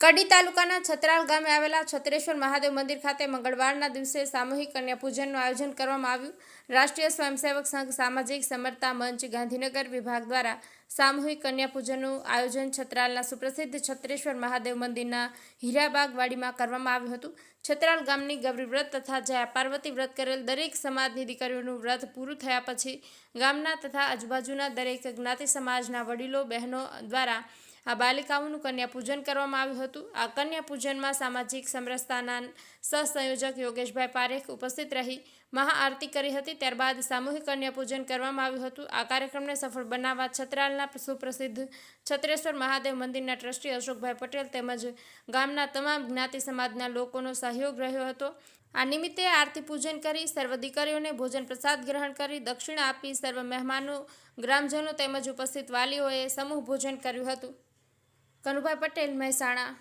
કડી તાલુકાના છત્રાલ ગામે આવેલા છત્રેશ્વર મહાદેવ મંદિર ખાતે મંગળવારના દિવસે સામૂહિક કન્યા પૂજનનું આયોજન કરવામાં આવ્યું. રાષ્ટ્રીય સ્વયંસેવક સંઘ સામાજિક સમરતા મંચ ગાંધીનગર વિભાગ દ્વારા સામૂહિક કન્યા પૂજનનું આયોજન છત્રાલના સુપ્રસિદ્ધ છત્રેશ્વર મહાદેવ મંદિરના હીરાબાગવાડીમાં કરવામાં આવ્યું હતું. છત્રાલ ગામની ગૌરી વ્રત તથા જયા પાર્વતી વ્રત કરેલ દરેક સમાજની દીકરીઓનું વ્રત પૂરું થયા પછી ગામના તથા આજુબાજુના દરેક જ્ઞાતિ સમાજના વડીલો બહેનો દ્વારા આ બાલિકાઓનું કન્યા પૂજન કરવામાં આવ્યું હતું. આ કન્યા પૂજનમાં સામાજિક સમરસતાના સહસંયોજક યોગેશભાઈ પારેખ ઉપસ્થિત રહી. મહાઆરતી કરી હતી, ત્યારબાદ સામૂહિક કન્યા પૂજન કરવામાં આવ્યું હતું. આ કાર્યક્રમને સફળ બનાવવા છત્રાલના સુપ્રસિદ્ધ છત્રેશ્વર મહાદેવ મંદિરના ટ્રસ્ટી અશોકભાઈ પટેલ તેમજ ગામના તમામ જ્ઞાતિ સમાજના લોકોનો સહયોગ રહ્યો હતો. આ નિમિત્તે આરતી પૂજન કરી સર્વ દીકરીઓને ભોજન પ્રસાદ ગ્રહણ કરી દક્ષિણા આપી સર્વ મહેમાનો, ગ્રામજનો તેમજ ઉપસ્થિત વાલીઓએ સમૂહ ભોજન કર્યું હતું. કનુભાઈ પટેલ, મહેસાણા.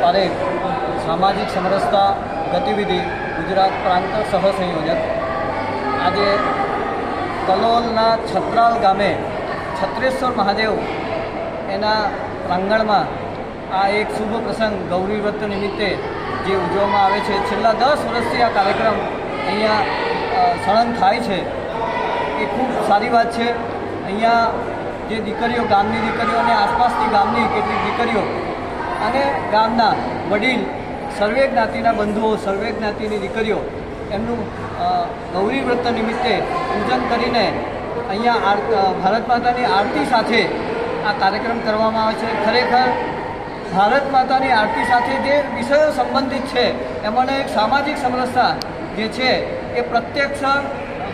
પારેખ. સામાજિક સમરસતા ગતિવિધિ ગુજરાત પ્રાંત સહસંયોજક. આજે કલોલના છત્રાલ ગામે છત્રેશ્વર મહાદેવ એના પ્રાંગણમાં આ એક શુભ પ્રસંગ ગૌરી વ્રત નિમિત્તે જે ઉજવવામાં આવે છે. છેલ્લા દસ વર્ષથી આ કાર્યક્રમ અહીંયા સળંગ થાય છે. એ ખૂબ સારી વાત છે. અહીંયા જે દીકરીઓ, ગામની દીકરીઓ અને આસપાસની ગામની કેટલીક દીકરીઓ અને ગામના વડીલ સર્વે જ્ઞાતિના બંધુઓ, સર્વે જ્ઞાતિની દીકરીઓ, એમનું ગૌરી વ્રત નિમિત્તે પૂજન કરીને અહીંયા ભારત માતાની આરતી સાથે આ કાર્યક્રમ કરવામાં આવે છે. ખરેખર, ભારત માતાની આરતી સાથે જે વિષયો સંબંધિત છે એમાં એક સામાજિક સમરસતા જે છે, એ પ્રત્યક્ષ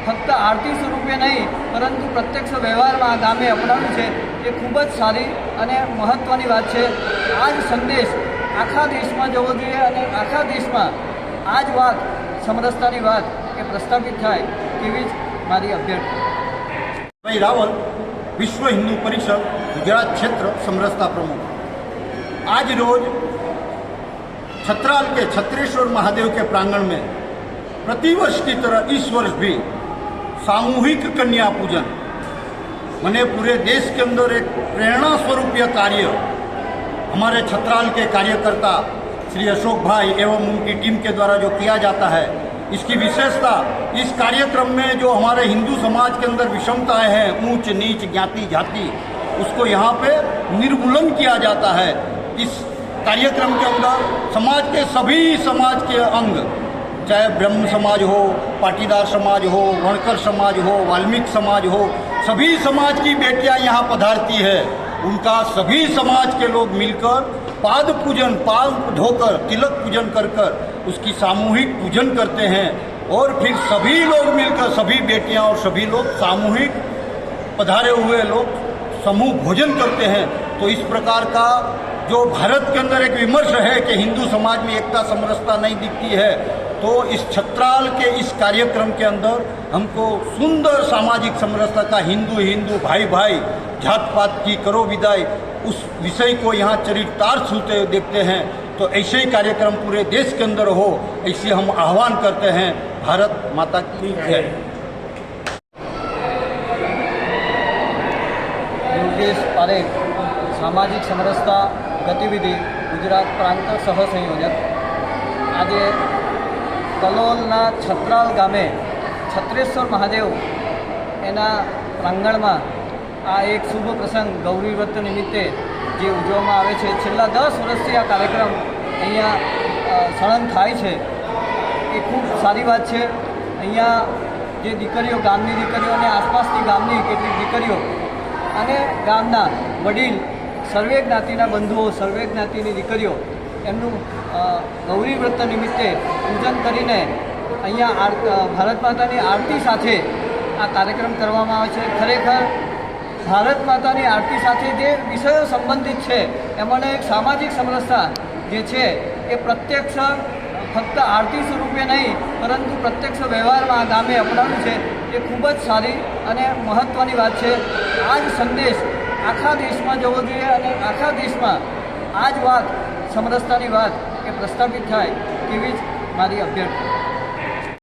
ફક્ત આરતી સ્વરૂપે નહીં, પરંતુ પ્રત્યક્ષ વ્યવહારમાં ગામે અપનાવ્યું છે. એ ખૂબ જ સારી અને મહત્ત્વની વાત છે. આ જ સંદેશ આખા દેશમાં જવો જોઈએ અને આખા દેશમાં આ જ વાત સમરસતાની વાત એ પ્રસ્થાપિત થાય તેવી જ મારી અભ્યર્થના ભાઈ રાવલ વિશ્વ હિન્દુ પરિષદ ગુજરાત ક્ષેત્ર સમરસતા प्रमुख आज रोज छतराल के छत्रेश्वर महादेव के प्रांगण में प्रतिवर्ष की तरह इस वर्ष भी सामूहिक कन्या पूजन मैंने पूरे देश के अंदर एक प्रेरणा स्वरूप यह कार्य हमारे छत्राल के कार्यकर्ता श्री अशोक भाई एवं उनकी टीम के द्वारा जो किया जाता है, इसकी विशेषता इस कार्यक्रम में जो हमारे हिंदू समाज के अंदर विषमताएँ हैं, ऊंच नीच ज्ञाति जाति, उसको यहाँ पे निर्मूलन किया जाता है। इस कार्यक्रम के अंदर समाज के सभी समाज के अंग, चाहे ब्रह्म समाज हो, पाटीदार समाज हो, वणकर समाज हो, वाल्मीकि समाज हो, सभी समाज की बेटियाँ यहाँ पधारती है। उनका सभी समाज के लोग मिलकर पाद पूजन पाद धोकर, तिलक पूजन कर कर उसकी सामूहिक पूजन करते हैं और फिर सभी लोग मिलकर, सभी बेटियाँ और सभी लोग सामूहिक पधारे हुए लोग समूह भोजन करते हैं। तो इस प्रकार का जो भारत के अंदर एक विमर्श है कि हिंदू समाज में एकता समरसता नहीं दिखती है तो इस छत्राल के इस कार्यक्रम के अंदर हमको सुंदर सामाजिक समरसता का हिंदू हिंदू भाई भाई जात पात की करो विदाई उस विषय को यहाँ चरितार्थ होते हुए देखते हैं तो ऐसे ही कार्यक्रम पूरे देश के अंदर हो ऐसे हम आह्वान करते हैं भारत माता की जय યોગેશ પારેખ સામાજિક સમરસતા ગતિવિધિ ગુજરાત પ્રાંત સહસંયોજક આજે કલોલના છત્રાલ ગામે છત્રેશ્વર મહાદેવ એના પ્રાંગણમાં આ એક શુભ પ્રસંગ ગૌરી વ્રત નિમિત્તે જે ઉજવવામાં આવે છે. છેલ્લા દસ વર્ષથી આ કાર્યક્રમ અહીંયા સળંગ થાય છે. એ ખૂબ સારી વાત છે. અહીંયા જે દીકરીઓ, ગામની દીકરીઓ અને આસપાસની ગામની કેટલીક દીકરીઓ અને ગામના વડીલ, સર્વે જ્ઞાતિના બંધુઓ, સર્વે જ્ઞાતિની દીકરીઓ એમનું ગૌરી વ્રત નિમિત્તે પૂજન કરીને અહીંયા ભારત માતાની આરતી સાથે આ કાર્યક્રમ કરવામાં આવે છે. ખરેખર ભારત માતાની આરતી સાથે જે વિષયો સંબંધિત છે એમાં એક સામાજિક સમરસતા જે છે, એ પ્રત્યક્ષ ફક્ત આરતી સ્વરૂપે નહીં, પરંતુ પ્રત્યક્ષ વ્યવહારમાં આ ગામે અપનાવ્યું છે. એ ખૂબ જ સારી અને મહત્ત્વની વાત છે. આ જ સંદેશ આખા દેશમાં જવો જોઈએ અને આખા દેશમાં આ જ વાત સમરસતાની વાત એ પ્રસ્થાપિત થાય તેવી જ મારી અભ્યર્થના.